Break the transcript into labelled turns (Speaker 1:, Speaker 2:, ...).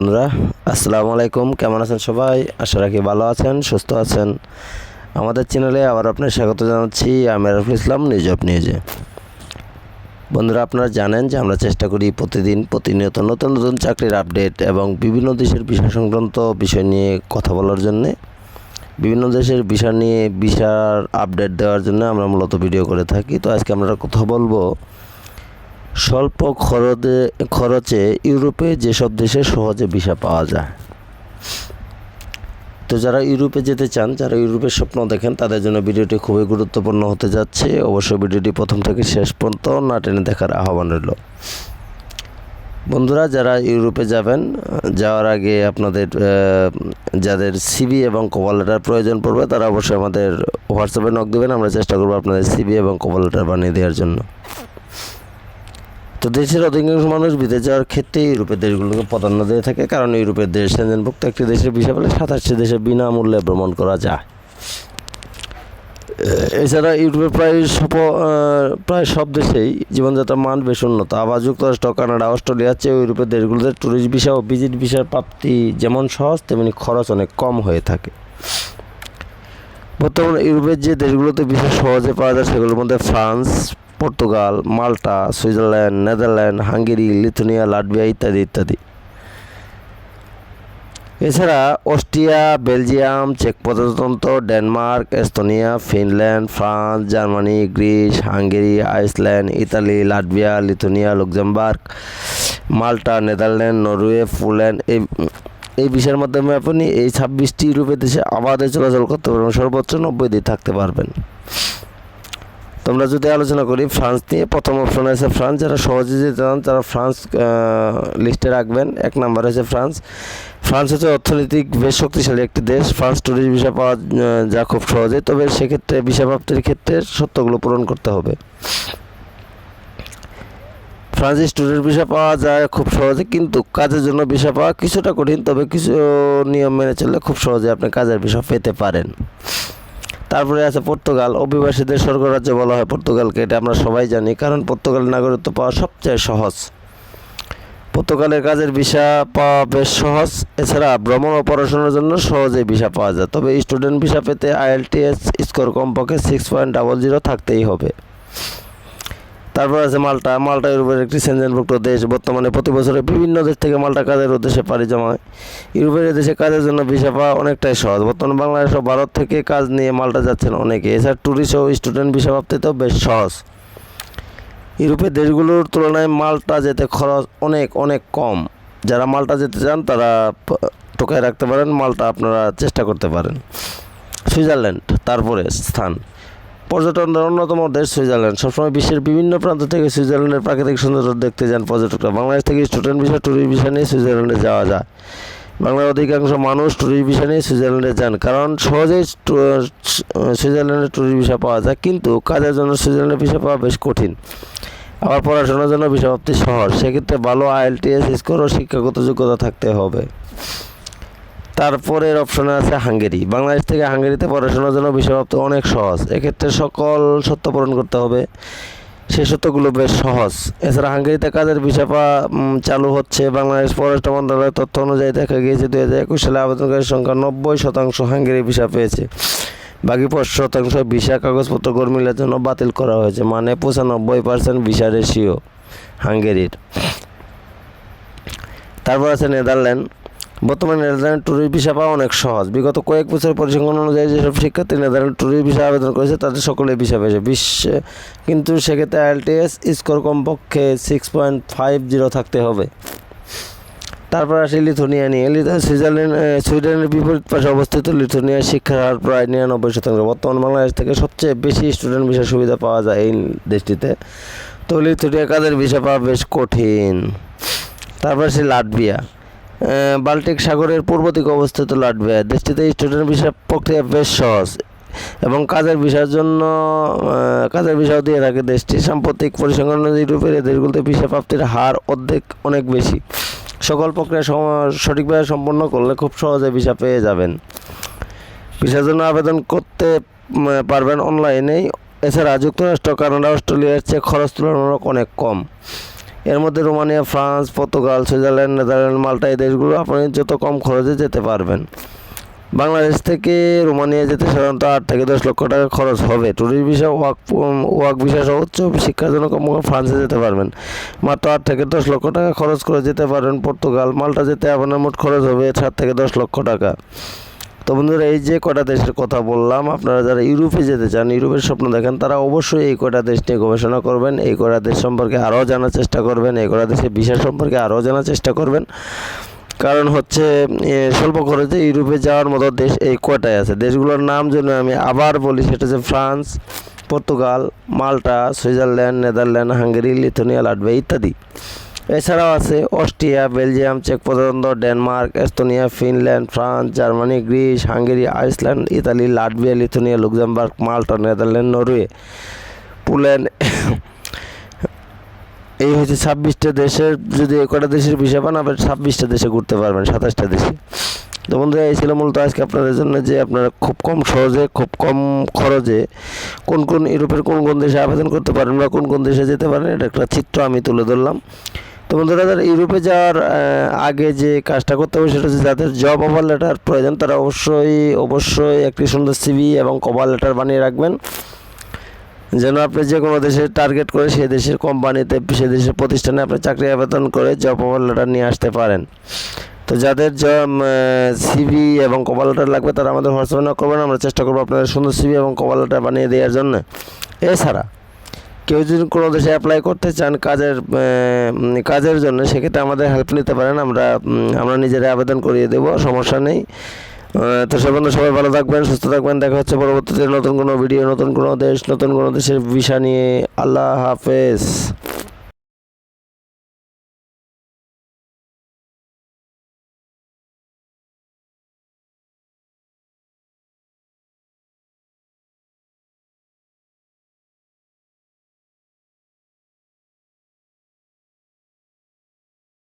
Speaker 1: বন্ধুরা, আসসালামু আলাইকুম। কেমন আছেন সবাই? আশা রাখি ভালো আছেন, সুস্থ আছেন। আমাদের চ্যানেলে আবার আপনার স্বাগত জানাচ্ছি, আমি রাফুল ইসলাম, নিউজ অফ নিউজে। বন্ধুরা, আপনারা জানেন যে আমরা চেষ্টা করি প্রতিদিন প্রতিনিয়ত নতুন নতুন চাকরির আপডেট এবং বিভিন্ন দেশের বিষয় সংক্রান্ত বিষয় নিয়ে কথা বলার জন্যে। বিভিন্ন দেশের বিষয় নিয়ে বিষার আপডেট দেওয়ার জন্য আমরা মূলত ভিডিও করে থাকি। তো আজকে আমরা কথা বলব স্বল্প খরচে খরচে ইউরোপে যেসব দেশে সহজে ভিসা পাওয়া যায়। তো যারা ইউরোপে যেতে চান, যারা ইউরোপের স্বপ্ন দেখেন, তাদের জন্য ভিডিওটি খুবই গুরুত্বপূর্ণ হতে যাচ্ছে। অবশ্যই ভিডিওটি প্রথম থেকে শেষ পর্যন্ত না টেনে দেখার আহ্বান রইল। বন্ধুরা, যারা ইউরোপে যাবেন, যাওয়ার আগে আপনাদের যাদের সিবি এবং কভার লেটার প্রয়োজন পড়বে, তারা অবশ্যই আমাদের হোয়াটসঅ্যাপে নক দেবেন। আমরা চেষ্টা করব আপনাদের সিবি এবং কভার লেটার বানিয়ে দেওয়ার জন্য। তো দেশের অধিকাংশ মানুষ বিদেশ যাওয়ার ক্ষেত্রে ইউরোপের দেশগুলোকে প্রাধান্য দিয়ে থাকে, কারণ ইউরোপের দেশ সেনজেনভুক্ত একটি দেশের বিষয় বলে সাতাশটি দেশে বিনামূল্যে ভ্রমণ করা যায়। এছাড়া ইউরোপের প্রায় সব প্রায় সব দেশেই জীবনযাত্রার মান বেশ উন্নত। আবার যুক্তরাষ্ট্র কানাডা অস্ট্রেলিয়ার চেয়ে ইউরোপের দেশগুলোতে ট্যুরিস্ট ভিসা ও ভিজিট ভিসার প্রাপ্তি যেমন সহজ, তেমনি খরচ অনেক কম হয়ে থাকে। বর্তমানে ইউরোপের যে দেশগুলোতে ভিসা সহজে পাওয়া যায়, সেগুলোর মধ্যে France Portugal, Malta, Switzerland, Netherland, Hungary, Lithuania, Latvia ইত্যাদি ইত্যাদি। এছাড়া অস্ট্রিয়া, বেলজিয়াম, চেক প্রজাতন্ত্র, Denmark, Estonia, Finland, France, Germany, Greece, Hungary, Iceland, Italy, Latvia, Lithuania, Luxembourg, Malta, Netherland, Norway Poland এই এই বিষয়ের মাধ্যমে আপনি এই ছাব্বিশটি ইউরোপের দেশে আবাদে চলাচল করতে পারবেন সর্বোচ্চ নব্বই দিন থাকতে পারবেন। তোমরা যদি আলোচনা করি, ফ্রান্স নিয়ে, প্রথম অপশন আছে ফ্রান্স। যারা সহজে যেতে চান, তারা ফ্রান্স লিস্টে রাখবেন। এক নাম্বার আছে ফ্রান্স। ফ্রান্স হচ্ছে অর্থনৈতিক বেশ শক্তিশালী একটি দেশ। ফ্রান্স ট্যুরিস্ট ভিসা পাওয়া যা খুব সহজে। তবে সেক্ষেত্রে ভিসা প্রাপ্তির ক্ষেত্রে সত্যগুলো পূরণ করতে হবে। ফ্রান্সে স্টুডেন্ট ভিসা পাওয়া যায় খুব সহজে, কিন্তু কাজের জন্য ভিসা পাওয়া কিছুটা কঠিন। তবে কিছু নিয়ম মেনে চললে খুব সহজে আপনি কাজের ভিসা পেতে পারেন। তারপরে আছে পর্তুগাল। অভিবাসীদের স্বর্গরাজ্য বলা হয় পর্তুগালকে, এটা আমরা সবাই জানি, কারণ পর্তুগালের নাগরিকত্ব পাওয়া সবচেয়ে সহজ। পর্তুগালের কাজের ভিসা পাওয়া বেশ সহজ, এছাড়া ভ্রমণ ও পড়াশোনার জন্য সহজেই ভিসা পাওয়া যায়। তবে স্টুডেন্ট ভিসা পেতে আইএলটিএস স্কোর কমপক্ষে সিক্স পয়েন্ট ডাবল জিরো থাকতেই হবে। তারপর আছে মাল্টা। মাল্টা ইউরোপের একটি সেনজেনভুক্ত দেশ। বর্তমানে প্রতি বছরে বিভিন্ন দেশ থেকে মাল্টা কাজের উদ্দেশ্যে পাড়ি জমায় ইউরোপের দেশে কাজের জন্য ভিসা পাওয়া অনেকটাই সহজ। বর্তমানে বাংলাদেশ ও ভারত থেকে কাজ নিয়ে মাল্টা যাচ্ছেন অনেকে। এছাড়া ট্যুরিস্ট ও স্টুডেন্ট ভিসা প্রাপ্তিতেও বেশ সহজ। ইউরোপের দেশগুলোর তুলনায় মাল্টা যেতে খরচ অনেক অনেক কম। যারা মাল্টা যেতে চান, তারা টোকায় রাখতে পারেন। মাল্টা আপনারা চেষ্টা করতে পারেন। সুইজারল্যান্ড, তারপরে স্থান। পর্যটনের অন্যতম দেশ সুইজারল্যান্ড। সবসময় বিশ্বের বিভিন্ন প্রান্ত থেকে সুইজারল্যান্ডের প্রাকৃতিক সৌন্দর্য দেখতে যান পর্যটকরা। বাংলাদেশ থেকে স্টুডেন্ট ভিসা, ট্যুরিস্ট ভিসা নিয়ে সুইজারল্যান্ডে যাওয়া যায়। বাংলার অধিকাংশ মানুষ ট্যুরিস্ট ভিসা নিয়ে সুইজারল্যান্ডে যান, কারণ সহজেই সুইজারল্যান্ডে ট্যুরিস্ট ভিসা পাওয়া যায়, কিন্তু কাজের জন্য সুইজারল্যান্ডে ভিসা পাওয়া বেশ কঠিন। আবার পড়াশোনার জন্য ভিসা প্রাপ্তি সহজ। সেক্ষেত্রে ভালো আইএলটিএস স্কোর ও শিক্ষাগত যোগ্যতা থাকতে হবে। তারপরের অপশনে আছে হাঙ্গেরি। বাংলাদেশ থেকে হাঙ্গেরিতে পড়াশোনার জন্য বিষয়প্রাপ্ত অনেক সহজ। এক্ষেত্রে সকল সত্য পূরণ করতে হবে। সেই সত্যগুলো বেশ সহজ। এছাড়া হাঙ্গেরিতে কাজের ভিসা চালু হচ্ছে। বাংলাদেশ পররাষ্ট্র মন্ত্রণালয়ের তথ্য অনুযায়ী দেখা গিয়েছে দু হাজার একুশ সালে আবেদনকারীর সংখ্যা নব্বই শতাংশ হাঙ্গেরি ভিসা পেয়েছে। বাকি পাঁচ শতাংশ ভিসা কাগজপত্র গরমিলের জন্য বাতিল করা হয়েছে মানে পঁচানব্বই পার্সেন্ট ভিসা রেশিও হাঙ্গেরির। তারপর আছে নেদারল্যান্ড। বর্তমানে নেদারল্যান্ড ট্যুরিস্ট ভিসা পাওয়া অনেক সহজ। বিগত কয়েক বছর পরিসংখ্যান অনুযায়ী যেসব শিক্ষার্থী নেদারল্যান্ড ট্যুরিস্ট ভিসা আবেদন করেছে, তাদের সকলে ভিসা পেয়েছে। বিশ্বে কিন্তু সেক্ষেত্রে আইএলটিএস স্কোর কমপক্ষে সিক্স পয়েন্ট ফাইভ জিরো থাকতে হবে। তারপর আসে লিথুনিয়া নিয়ে। সুইজারল্যান্ড সুইডেনের বিপরীত পাশে অবস্থিত লিথুনিয়ার শিক্ষার হার প্রায় নিরানব্বই শতাংশ। বর্তমান বাংলাদেশ থেকে সবচেয়ে বেশি স্টুডেন্ট ভিসা সুবিধা পাওয়া যায় এই দেশটিতে। তো লিথুনিয়া কাদের ভিসা পাওয়া বেশ কঠিন? তারপর সে লাটভিয়া। বাল্টিক সাগরের পূর্ব দিকে অবস্থিত লাটভিয়া। দেশটিতে স্টুডেন্ট ভিসা প্রক্রিয়া বেশ সহজ এবং কাজের ভিসার জন্য কাজের ভিসাও দিয়ে থাকে দেশটি। সাম্প্রতিক পরিসংখ্যান ইউরোপের দেশগুলোতে ভিসা প্রাপ্তির হার অর্ধেক অনেক বেশি। সকল প্রক্রিয়া সঠিকভাবে সম্পন্ন করলে খুব সহজে ভিসা পেয়ে যাবেন। ভিসার জন্য আবেদন করতে পারবেন অনলাইনেই এছাড়া যুক্তরাষ্ট্র, কানাডা অস্ট্রেলিয়ার চেয়ে খরচ তুলনামূলক অনেক কম। এর মধ্যে Romania, France, Portugal, Switzerland, Netherland, Malta এই দেশগুলো আপনি যত কম খরচে যেতে পারবেন। বাংলাদেশ থেকে রোমানিয়া যেতে সাধারণত আট থেকে দশ লক্ষ টাকা খরচ হবে। Tourist visa work work visa সহ উচ্চ শিক্ষার জন্য ফ্রান্সে যেতে পারবেন। মাত্র আট থেকে দশ লক্ষ টাকা খরচ করে যেতে পারবেন পর্তুগাল। মাল্টা যেতে আপনার মোট খরচ হবে সাত থেকে দশ লক্ষ টাকা। তো বন্ধুরা, এই যে কটা দেশের কথা বললাম, আপনারা যারা ইউরোপে যেতে চান, ইউরোপের স্বপ্ন দেখেন, তারা অবশ্যই এই কটা দেশ নিয়ে গবেষণা করবেন, এই কটা দেশ সম্পর্কে আরও জানার চেষ্টা করবেন, এই কটা দেশের বিষয় সম্পর্কে আরও জানার চেষ্টা করবেন। কারণ হচ্ছে স্বল্প খরচে ইউরোপে যাওয়ার মতো দেশ এই কটাই আছে। দেশগুলোর নাম জন্য আমি আবার বলি, সেটা হচ্ছে France, Portugal, Malta, Switzerland, Netherland, Hungary, Lithuania Latvia ইত্যাদি। এছাড়াও আছে অস্ট্রিয়া, বেলজিয়াম, চেক প্রজাতন্ত্র Denmark, Estonia, Finland, France, Germany, Greece, Hungary, Iceland, Italy, Latvia, Lithuania, Luxembourg, Malta, Netherland, Norway, Poland. এই হচ্ছে ছাব্বিশটা দেশের, যদি কটা দেশের বিষয় পান আবার ছাব্বিশটা দেশে ঘুরতে পারবেন, সাতাশটা দেশে। তো বন্ধুরা, এই ছিল মূলত আজকে আপনাদের জন্য যে আপনারা খুব কম সহজে, খুব কম খরচে কোন কোন ইউরোপের কোন কোন দেশে আবেদন করতে পারেন বা কোন কোন দেশে যেতে পারেন, এটা একটা চিত্র আমি তুলে ধরলাম। তো বন্ধুরা যারা ইউরোপে যাওয়ার আগে যে কাজটা করতে হবে সেটা হচ্ছে যাদের জব অফার লেটার প্রয়োজন, তারা অবশ্যই অবশ্যই একটি সুন্দর সিভি এবং কভার লেটার বানিয়ে রাখবেন। যেন আপনি যে কোনো দেশে টার্গেট করে সেই দেশের কোম্পানিতে সে দেশের প্রতিষ্ঠানে আপনি চাকরি আবেদন করে জব অফার লেটার নিয়ে আসতে পারেন। তো যাদের সিভি এবং কভার লেটার লাগবে, তারা আমাদের হোয়াটসঅ্যাপে করবেন। আমরা চেষ্টা করব আপনাদের সুন্দর সিভি এবং কভার লেটার বানিয়ে দেওয়ার জন্য। এছাড়া কেউ যদি কোনো দেশে অ্যাপ্লাই করতে চান কাজের কাজের জন্য, সেক্ষেত্রে আমাদের হেল্প নিতে পারেন। আমরা আমরা নিজেরাই আবেদন করিয়ে দেবো, সমস্যা নেই। তো সে বন্ধু সবাই ভালো থাকবেন, সুস্থ থাকবেন। দেখা হচ্ছে পরবর্তীতে নতুন কোনো ভিডিও নতুন কোনো দেশ, নতুন কোনো দেশের ভিসা নিয়ে। আল্লাহ হাফেজ।